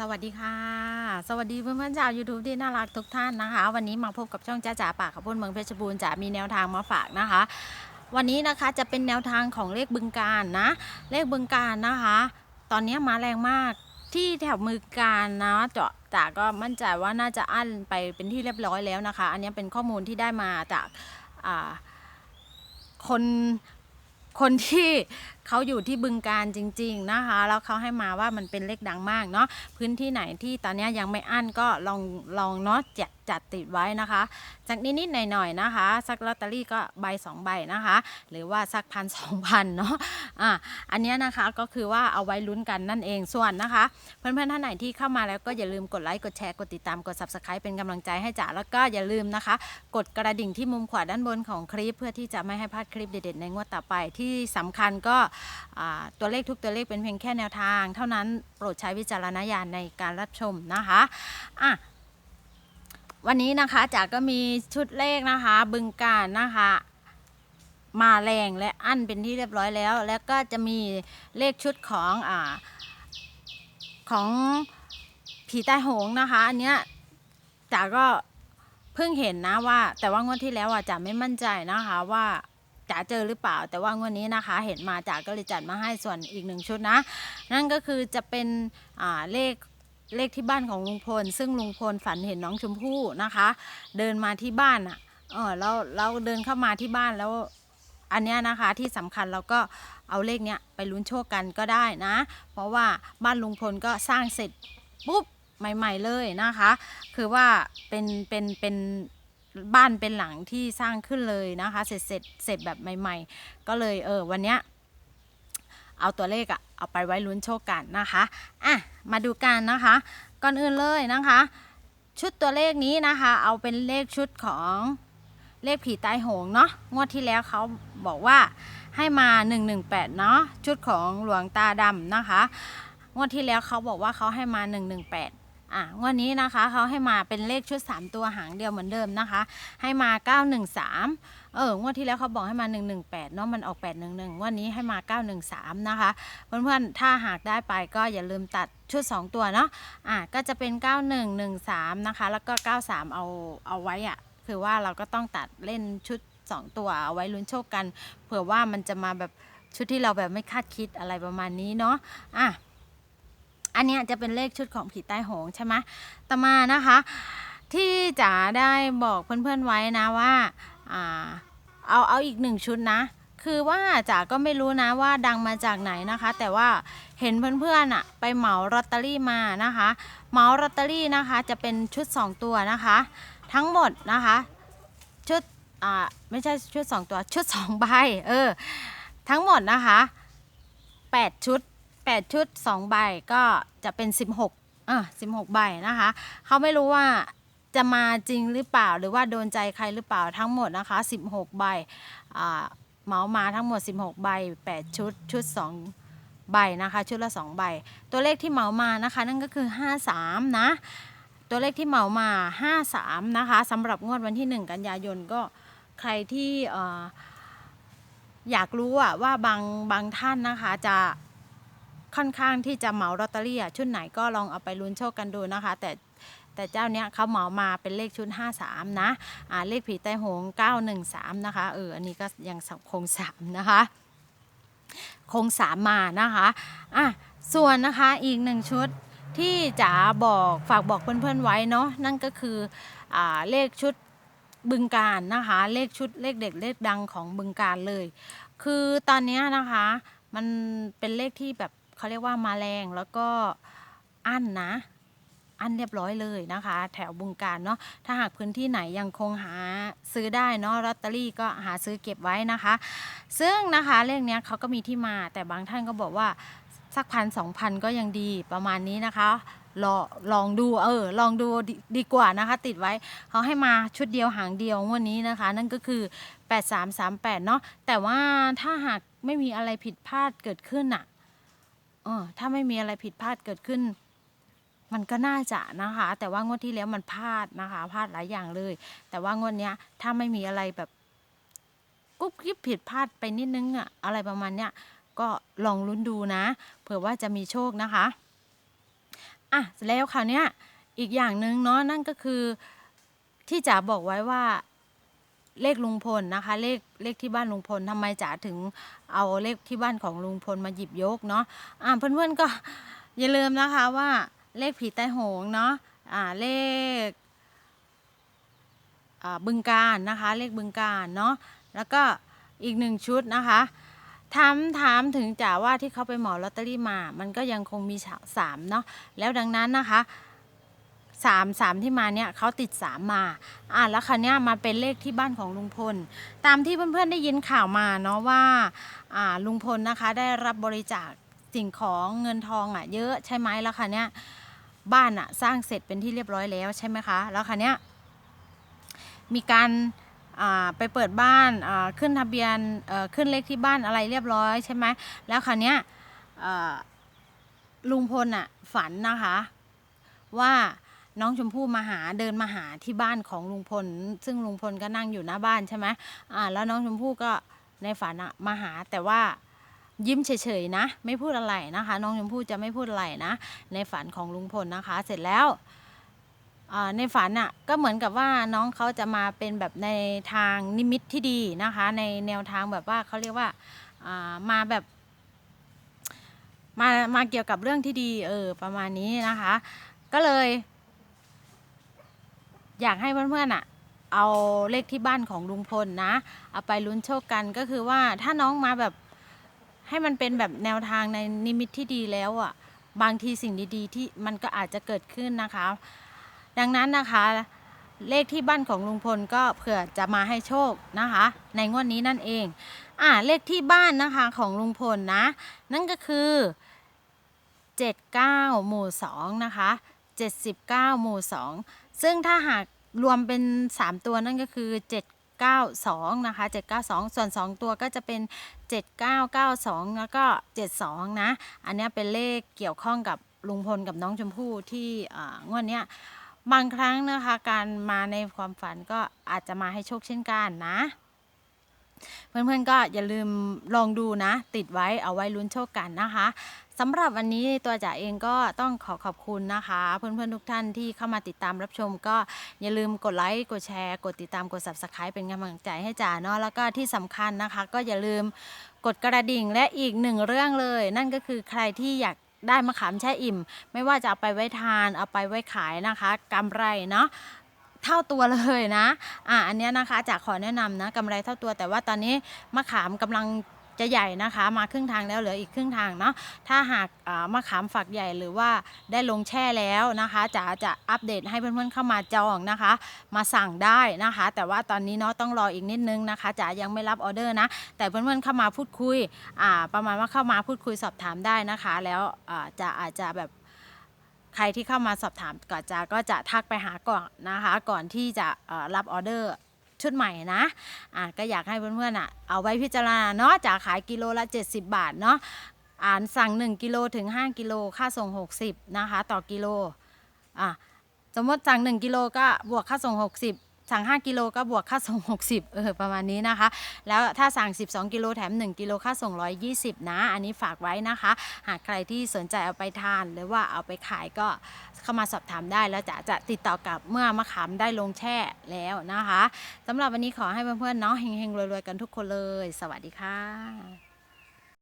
สวัสดีค่ะ สวัสดีเพื่อนๆชาว YouTube ที่น่ารักทุกท่านนะคะ วันนี้มาพบกับช่องจ้าจ๋าปากขบุนเมืองเพชรบูรณ์จะมีแนวทางมาฝากนะคะ วันนี้นะคะจะเป็นแนวทางของเลขบึงการนะ เลขบึงการนะคะ ตอนนี้มาแรงมากที่แถวมือการนะเจาะจ๋าก็มั่นใจว่าน่าจะอั้นไปเป็นที่เรียบร้อยแล้วนะคะ อันนี้เป็นข้อมูลที่ได้มาจากคนคนที่ เขาอยู่ที่บึงการจริง ๆนะคะ แล้วเขาให้มาว่ามันเป็นเลขดังมากเนาะพื้นที่ไหนที่ตอนนี้ยังไม่อั้นก็ลองลองเนาะจัดจัดติดไว้นะคะจากนิดๆหน่อยๆนะคะสักลอตเตอรี่ก็ใบสองใบนะคะ หรือว่าสักพันสองพันเนาะอะอันนี้นะคะก็คือว่าเอาไว้ลุ้นกันนั่นเองส่วนนะคะ เพื่อนๆท่านไหนที่เข้ามาแล้วก็อย่าลืมกดไลค์กดแชร์กดติดตามกด subscribe เป็นกำลังใจให้จ๋าแล้วก็อย่าลืมนะคะ กดกระดิ่งที่มุมขวาด้านบนของคลิป เพื่อที่จะไม่ให้พลาดคลิปเด็ดๆในงวดต่อไปที่สำคัญก็ตัวเลขทุกตัวเลขเป็นเพียงแค่แนวทาง เท่านั้นโปรดใช้วิจารณญาณในการรับชมนะคะอะวันนี้นะคะจ๋าก็มีชุดเลขนะคะ บึงการนะคะมาแรงและอั้นเป็นที่เรียบร้อยแล้ว แล้วก็จะมีเลขชุดของอ่าของผีใต้โหงนะคะ อันเนี้ยจ๋าก็เพิ่งเห็นนะว่า แต่ว่างวดที่แล้วอะจ๋าไม่มั่นใจนะคะว่า จ๋าเจอหรือเปล่า แต่ว่างวดนี้นะคะ เห็นมาจ๋าก็เลยจัดมาให้ส่วนอีกหนึ่งชุดนะ นั่นก็คือจะเป็นเลขเลขที่บ้านของลุงพล ซึ่งลุงพลฝันเห็นน้องชมพู่นะคะ เดินมาที่บ้านอะเออเราเราเดินเข้ามาที่บ้านแล้วอันนี้นะคะที่สำคัญเราก็เอาเลขเนี้ยไปลุ้นโชคกันก็ได้นะ เพราะว่าบ้านลุงพลก็สร้างเสร็จปุ๊บใหม่ ๆเลยนะคะ คือว่าเป็นเป็นเป็น บ้านเป็นหลังที่สร้างขึ้นเลยนะคะ เสร็จเสร็จเสร็จแบบใหม่ ๆ ก็เลยเออวันเนี้ยเอาตัวเลขอะเอาไปไว้ลุ้นโชคกันนะคะอะมาดูกันนะคะ ก่อนอื่นเลยนะคะ ชุดตัวเลขนี้นะคะ เอาเป็นเลขชุดของเลขผีตายโหงเนาะงวดที่แล้วเขาบอกว่าให้มา 118 เนาะชุดของหลวงตาดำนะคะ งวดที่แล้วเขาบอกว่าเขาให้มา 118 อะงวดนี้นะคะเขาให้มาเป็นเลขชุด 3 ตัวหางเดียวเหมือนเดิมนะคะ ให้มา 913 เอองวดที่แล้วเขาบอกให้มา 118เนาะมันออก 811งวดนี้ให้มา 913 นะคะ เพื่อนๆ ถ้าหากได้ไปก็อย่าลืมตัดชุด 2 ตัวเนาะอะก็จะเป็น 9113 นะคะ แล้วก็ 93 เอาเอาไว้อะคือว่าเราก็ต้องตัดเล่นชุด 2 ตัวเอาไว้ลุ้นโชคกัน เผื่อว่ามันจะมาแบบชุดที่เราแบบไม่คาดคิดอะไรประมาณนี้เนาะอะ อันนี้จะเป็นเลขชุดของผีใต้หงใช่ไหมต่อมานะคะ ที่จ๋าได้บอกเพื่อนๆไว้นะว่าอ่าเอาเอาอีกหนึ่งชุดนะ คือว่าจ๋าก็ไม่รู้นะว่าดังมาจากไหนนะคะ แต่ว่าเห็นเพื่อนๆอะไปเหมาลอตเตอรี่มานะคะ เหมาลอตเตอรี่นะคะจะเป็นชุด 2 ตัวนะคะ ทั้งหมดนะคะชุดอ่าไม่ใช่ชุด 2 ตัวชุด 2 ใบเออทั้งหมดนะคะ 8 ชุด 8 ชุด 2 ใบก็จะเป็น 16อะ16 ใบนะคะ เขาไม่รู้ว่าจะมาจริงหรือเปล่าหรือว่าโดนใจใครหรือเปล่าทั้งหมดนะคะ 16 ใบอ่าเหมามาทั้งหมด 16 ใบ 8 ชุด ชุด 2 ใบนะคะ ชุดละ 2 ใบ ตัวเลขที่เหมามานะคะ นั่นก็คือ 53 นะ ตัวเลขที่เหมามา 53 นะคะสำหรับงวดวันที่ 1 กันยายนก็ใครที่ออยากรู้อะว่าบางบางท่านนะคะจะ ค่อนข้างที่จะเหมาลอตเตอรี่อะชุดไหนก็ลองเอาไปลุ้นโชคกันดูนะคะ แต่แต่เจ้าเนี้ยเขาเหมามาเป็นเลขชุด 53 นะอ่าเลขผีใต้หงส์913 นะคะ เออ อันนี้ก็ยังคงสามนะคะ คงสามมานะคะอะส่วนนะคะอีกหนึ่งชุดที่จ๋าบอกฝากบอกเพื่อนๆไว้เนาะนั่นก็คืออ่าเลขชุดบึงการนะคะ เลขชุดเลขเด็ดเลขดังของบึงการเลย คือตอนเนี้ยนะคะมันเป็นเลขที่แบบ เขาเรียกว่ามาแรงแล้วก็อั้นนะ อันเรียบร้อยเลยนะคะ แถวบึงการเนาะถ้าหากพื้นที่ไหนยังคงหาซื้อได้เนาะลอตเตอรี่ก็หาซื้อเก็บไว้นะคะ ซึ่งนะคะเลขเนี้ยเขาก็มีที่มาแต่บางท่านก็บอกว่าสักพันสองพันก็ยังดีประมาณนี้นะคะลอลองดูเออลองดูดดีกว่านะคะ ติดไว้เขาให้มาชุดเดียวหางเดียววันนี้นะคะ นั่นก็คือ 8338 เนาะแต่ว่าถ้าหากไม่มีอะไรผิดพลาดเกิดขึ้นอะ เออ ถ้าไม่มีอะไรผิดพลาดเกิดขึ้น มันก็น่าจะนะคะ แต่ว่างวดที่แล้วมันพลาดนะคะ พลาดหลายอย่างเลย แต่ว่างวดเนี้ย ถ้าไม่มีอะไรแบบกุ๊บกิ๊บผิดพลาดไปนิดนึงอะอะไรประมาณเนี้ย ก็ลองลุ้นดูนะ เผื่อว่าจะมีโชคนะคะ อะแล้วคราวเนี้ยอีกอย่างหนึ่งเนาะนั่นก็คือที่จ๋าบอกไว้ว่า เลขลุงพลนะคะ เลขเลขที่บ้านลุงพลทำไมจ๋าถึงเอาเลขที่บ้านของลุงพลมาหยิบยกเนาะอ่าเพื่อนๆก็อย่าลืมนะคะว่าเลขผีใต้หงเนาะอ่าเลขบึงการนะคะ เลขบึงการเนาะแล้วก็อีกหนึ่งชุดนะคะถามถามถึงจ๋าว่าที่เขาไปหมาลอตเตอรี่มา มันก็ยังคงมีสามเนาะแล้วดังนั้นนะคะ สามสามที่มาเนี่ยเขาติดสามมา อะแล้วคันนี้ยมาเป็นเลขที่บ้านของลุงพล ตามที่เพื่อนๆได้ยินข่าวมาเนาะว่าอ่าลุงพลนะคะได้รับบริจาคสิ่งของเงินทองอะเยอะใช่ไหมแล้วค่ะเนี้ยบ้านอะสร้างเสร็จเป็นที่เรียบร้อยแล้วใช่ไหมคะ แล้วค่ะเนี้ยมีการอ่าไปเปิดบ้านอ่าขึ้นทะเบียนเอ่อขึ้นเลขที่บ้านอะไรเรียบร้อยใช่ไหมแล้วค่ะเนี้ยเอ่อลุงพลอะฝันนะคะว่า น้องชมพู่มาหาเดินมาหาที่บ้านของลุงพล ซึ่งลุงพลก็นั่งอยู่หน้าบ้านใช่ไหมอ่าแล้วน้องชมพู่ก็ในฝันมาหาแต่ว่ายิ้มเฉยๆนะ ไม่พูดอะไรนะคะ น้องชมพู่จะไม่พูดอะไรนะ ในฝันของลุงพลนะคะ เสร็จแล้วอ่าในฝันอะก็เหมือนกับว่าน้องเขาจะมาเป็นแบบในทางนิมิตที่ดีนะคะ ในแนวทางแบบว่าเขาเรียกว่าอ่ามาแบบมามาเกี่ยวกับเรื่องที่ดีเออประมาณนี้นะคะ ก็เลย อยากให้เพื่อนๆอะ เอาเลขที่บ้านของลุงพลนะ เอาไปลุ้นโชคกันก็คือว่าถ้าน้องมาแบบให้มันเป็นแบบแนวทางในนิมิตที่ดีแล้วอะ บางทีสิ่งดีๆ ที่มันก็อาจจะเกิดขึ้นนะคะ ดังนั้นนะคะ เลขที่บ้านของลุงพลก็เผื่อจะมาให้โชคนะคะ ในงวดนี้นั่นเอง อ่าเลขที่บ้านนะคะของลุงพลนะ นั่นก็คือ79หมู่2นะคะ79หมู่2 ซึ่งถ้าหากรวมเป็น 3 ตัวนั่นก็คือ 792 นะคะ 792 ส่วน 2 ตัวก็จะเป็น 7992 แล้วก็ 72 นะ อันนี้เป็นเลขเกี่ยวข้องกับลุงพลกับน้องชมพู่ที่งวดเนี้ยบางครั้งนะคะการมาในความฝันก็อาจจะมาให้โชคเช่นกันนะ เพื่อนๆก็อย่าลืมลองดูนะ ติดไว้เอาไว้ลุ้นโชคกันนะคะ สำหรับวันนี้ตัวจ๋าเองก็ต้องขอขอบคุณนะคะ เพื่อนๆทุกท่านที่เข้ามาติดตามรับชม ก็อย่าลืมกดไลค์กดแชร์ กดติดตามกด subscribe เป็นกำลังใจให้จ๋าเนาะแล้วก็ที่สำคัญนะคะ ก็อย่าลืมกดกระดิ่งและอีกหนึ่งเรื่องเลย นั่นก็คือใครที่อยากได้มะขามแช่อิ่ม ไม่ว่าจะเอาไปไว้ทานเอาไปไว้ขายนะคะกำไรเนาะเท่าตัวเลยนะ อะอันเนี้ยนะคะจากขอแนะนำนะกำไรเท่าตัวแต่ว่าตอนนี้มะขามกำลัง จะใหญ่นะคะมาครึ่งทางแล้วเหลืออีกครึ่งทางเนาะถ้าหากอ่ามะขามฝักใหญ่หรือว่าได้ลงแช่แล้วนะคะจะจะอัปเดตให้เพื่อนๆเข้ามาจองนะคะ มาสั่งได้นะคะ แต่ว่าตอนนี้เนาะต้องรออีกนิดนึงนะคะจ๋ายังไม่รับออเดอร์นะ แต่เพื่อนๆเข้ามาพูดคุยประมาณว่าเข้ามาพูดคุยสอบถามได้นะคะ แล้วอาจะอาจจะแบบใครที่เข้ามาสอบถามก่อนจะก็จะทักไปหาก่อนนะคะ ก่อนที่จะรับออเดอร์ ชุดใหม่นะอะก็อยากให้เพื่อนๆอะเอาไว้พิจารณาเนาะจากขายกิโลละ 70 บาทเนาะอ่านสั่ง 1กิโลถึง 5 กิโลค่าส่ง 60 นะคะ ต่อกิโลอะสมมติสั่ง 1 กิโลก็บวกค่าส่ง 60 สั่ง 5 กิโลก็บวกค่าส่ง 60 เออ ประมาณนี้นะคะ แล้วถ้าสั่ง 12 กิโลแถม 1 กิโลค่าส่ง 120 นะ อันนี้ฝากไว้นะคะ หากใครที่สนใจเอาไปทาน หรือว่าเอาไปขายก็เข้ามาสอบถามได้ แล้วจะจะติดต่อกับเมื่อมะขามได้ลงแช่แล้วนะคะสำหรับวันนี้ขอให้เพื่อนๆเนาะเฮงๆรวยๆกันทุกคนเลย สวัสดีค่ะ